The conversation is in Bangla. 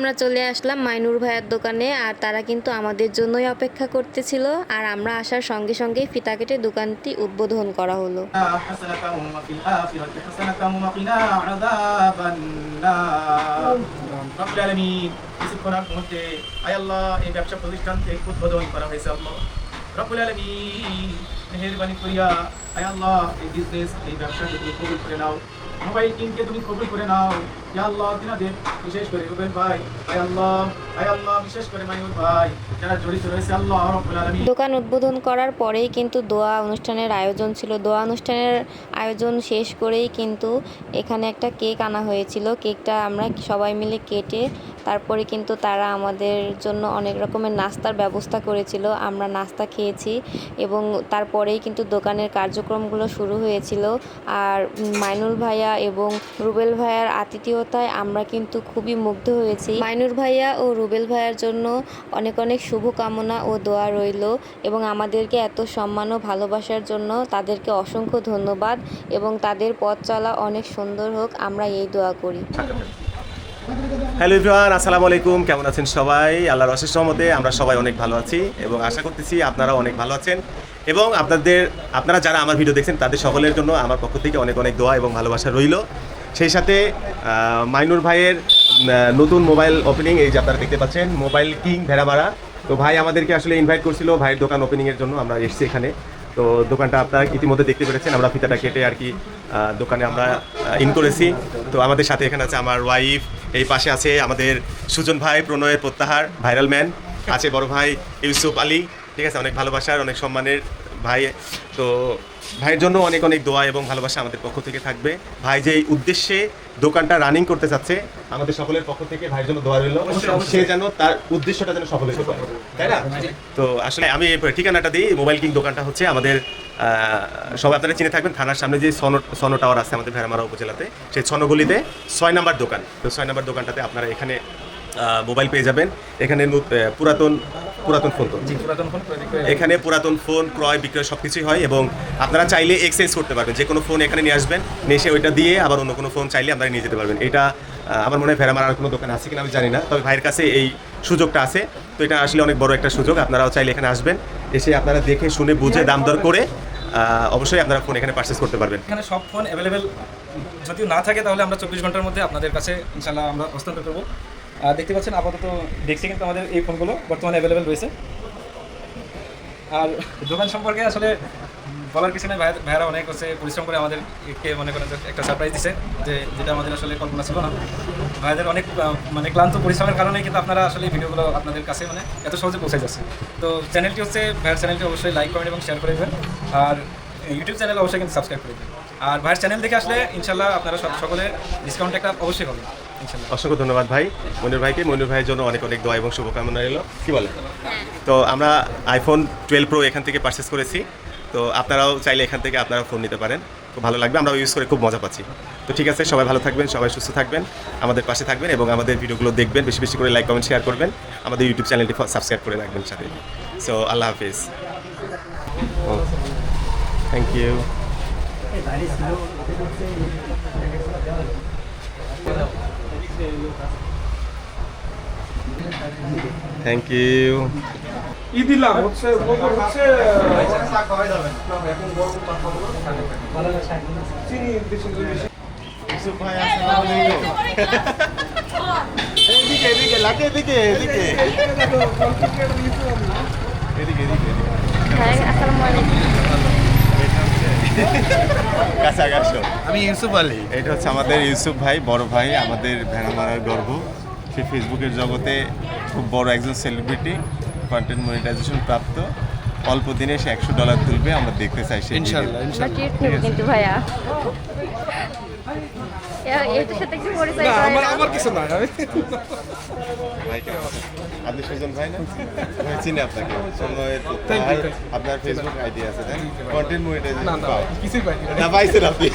আমরা চলে আসলাম মাইনুর ভাইয়ের দোকানে, আর তারা কিন্তু আমাদের জন্যই অপেক্ষা করতেছিল। আর আমরা আসার সঙ্গে সঙ্গে ফিতা কেটে দোকানটি উদ্বোধন করা হলো। এই ব্যবসা থেকে উদ্বোধন করা হয়েছে মোবাইল কিনকে তুমি কবুল করে নাও ইয়া আল্লাহ বিশেষ করে রুবেন ভাই আল্লাহ আল্লাহ, বিশেষ করে ভাই দোকান উদ্বোধন করার পরেই কিন্তু দোয়া অনুষ্ঠানের আয়োজন ছিল। দোয়া অনুষ্ঠানের আয়োজন শেষ করেই কিন্তু এখানে একটা কেক আনা হয়েছিল। কেকটা আমরা সবাই মিলে কেটে তারপরে কিন্তু তারা আমাদের জন্য অনেক রকমের নাস্তার ব্যবস্থা করেছিল। আমরা নাস্তা খেয়েছি এবং তারপরেই কিন্তু দোকানের কার্যক্রমগুলো শুরু হয়েছিল। আর মাইনুল ভাইয়া এবং রুবেল ভাইয়ার আতিথেয়তায় আমরা কিন্তু খুবই মুগ্ধ হয়েছি। মাইনুর ভাইয়া ও রুবেল ভাইয়ার জন্য অনেক অনেক শুভকামনা ও দোয়া রইল এবং আমাদেরকে এত সম্মান ও ভালোবাসার জন্য তাদেরকে অসংখ্য ধন্যবাদ এবং তাদের পথ চলা অনেক সুন্দর হোক। আমরা এই দোয়া করি। হ্যালো ইভরান আসসালামু আলাইকুম। কেমন আছেন সবাই? আল্লাহর অশেষ রহমতে আমরা সবাই অনেক ভালো আছি এবং আশা করতেছি আপনারাও অনেক ভালো আছেন। এবং আপনাদের, আপনারা যারা আমার ভিডিও দেখছেন, তাদের সকলের জন্য আমার পক্ষ থেকে অনেক অনেক দোয়া এবং ভালোবাসা রইল। সেই সাথে মাইনুর ভাইয়ের নতুন মোবাইল ওপেনিং এই যে আপনারা দেখতে পাচ্ছেন, মোবাইল কিং ভেড়ামারা। তো ভাই আমাদেরকে আসলে ইনভাইট করছিল ভাইয়ের দোকান ওপেনিংয়ের জন্য, আমরা এসেছি এখানে। তো দোকানটা আপনারা ইতিমধ্যে দেখতে পেরেছেন, আমরা ফিতাটা কেটে আর কি দোকানে আমরা ইন করেছি। তো আমাদের সাথে এখানে আছে আমার ওয়াইফ এই পাশে আছে আমাদের সুজন ভাই প্রণয়ের প্রত্যাহার ভাইরাল ম্যান আছে বড় ভাই ইউসুফ আলী ঠিক আছে? অনেক ভালোবাসার অনেক সম্মানের ভাই। তো ভাইয়ের জন্য অনেক অনেক দোয়া এবং ভালোবাসা আমাদের পক্ষ থেকে থাকবে। ভাই যে উদ্দেশ্যে দোকানটা রানিং করতে চাচ্ছে আমাদের সকলের পক্ষ থেকে ভাইয়ের জন্য দোয়া রইল। সে যেন তার উদ্দেশ্যটা যেন সফল হতে পারে তাই না? তো আসলে আমি ঠিকানাটা দিই। মোবাইল কিং দোকানটা হচ্ছে আমাদের সবাই আপনারা চিনে থাকবেন থানার সামনে যে সনো সনো টাওয়ার আছে আমাদের ভেড়ামারা উপজেলাতে সেই সনগলিতে ছয় নাম্বার দোকান। তো ছয় নাম্বার দোকানটাতে আপনারা এখানে মোবাইল পেয়ে যাবেন। এখানে পুরাতন পুরাতন ফোন তো ফোন এখানে পুরাতন ফোন ক্রয় বিক্রয় সব কিছুই হয় এবং আপনারা চাইলে এক্সচেঞ্জ করতে পারবেন। যে কোনো ফোন এখানে নিয়ে আসবেন নিয়ে এসে ওইটা দিয়ে আবার অন্য কোনো ফোন চাইলে আপনারা নিয়ে যেতে পারবেন। এটা আমার মনে হয় ভেড়ামার আর কোনো দোকান আছে কিনা আমি জানি না তবে ভাইয়ের কাছে এই সুযোগটা আছে। তো এটা আসলে অনেক বড় একটা সুযোগ আপনারাও চাইলে এখানে আসবেন। এসে আপনারা দেখে শুনে বুঝে দাম দর করে অবশ্যই আপনারা ফোন এখানে পারচেস করতে পারবেন। এখানে সব ফোন অ্যাভেলেবেল যদিও না থাকে, তাহলে আমরা চব্বিশ ঘণ্টার মধ্যে আপনাদের কাছে ইনশাল্লাহ আমরা হস্তান্তর করব। আর দেখতে পাচ্ছেন, আপাতত দেখছি কিন্তু আমাদের এই ফোনগুলো বর্তমানে অ্যাভেলেবেল রয়েছে। আর দোকান সম্পর্কে আসলে বলার কিছু নেই, ভাই ভাইয়ারা অনেক হচ্ছে পরিশ্রম করে আমাদেরকে মনে করেন একটা সারপ্রাইজ দিছে, যে যেটা আমাদের আসলে কল্পনা ছিল না। ভাইদের অনেক মানে ক্লান্ত পরিশ্রমের কারণে কিন্তু আপনারা আসলে ভিডিওগুলো আপনাদের কাছে মানে এত সহজে পৌঁছে যাচ্ছে। তো চ্যানেলটি হচ্ছে, ভাইয়ের চ্যানেলটি অবশ্যই লাইক করেন এবং শেয়ার করে দেবেন। আর ইউটিউব চ্যানেল অবশ্যই কিন্তু সাবস্ক্রাইব করে দেবেন। আর ভাইয়ের চ্যানেল দেখে আসলে ইনশাল্লাহ আপনারা সব সকলে ডিসকাউন্ট একটা অবশ্যই হবে অসংখ্য ধন্যবাদ ভাই। মনির ভাইকে, মনির ভাইয়ের জন্য অনেক অনেক দোয়া এবং শুভকামনা রইল। কি বলে? তো আমরা আইফোন টুয়েলভ প্রো এখান থেকে পারচেস করেছি। তো আপনারাও চাইলে এখান থেকে আপনারা ফোন নিতে পারেন। খুব ভালো লাগবে আমরা ইউজ করে খুব মজা পাচ্ছি। তো ঠিক আছে, সবাই ভালো থাকবেন, সবাই সুস্থ থাকবেন, আমাদের পাশে থাকবেন এবং আমাদের ভিডিওগুলো দেখবেন, বেশি বেশি করে লাইক কমেন্ট শেয়ার করবেন। আমাদের ইউটিউব চ্যানেলটি সাবস্ক্রাইব করে রাখবেন সাথে। সো আল্লাহ হাফিজ। থ্যাংক ইউ থ্যাংক ইউ ই দিলাম হচ্ছে হচ্ছে চিনি বেশি বেশি। এদিকে এদিকে লাকে এদিকে এদিকে। এদিকে এদিকে আসসালামু আলাইকুম। কাছাকাছি। আমি ইউসুফ আলী। এটা হচ্ছে আমাদের ইউসুফ ভাই বড় ভাই আমাদের ভেড়া ভেড়ামারার গর্ব। সে ফেসবুকের জগতে খুব বড় একজন সেলিব্রিটি কন্টেন্ট মনিটাইজেশন প্রাপ্ত অল্প দিনে সে একশো ডলার তুলবে আমরা দেখতে চাই সে ইনশাল্লাহ কিন্তু ভাইয়া? আপনি সুজন ভাই। না? চিনি আপনাকে. আপনার ফেসবুক আইডি আছে কন্টেন্ট মনিটাইজেশন পাইছেন আপনি।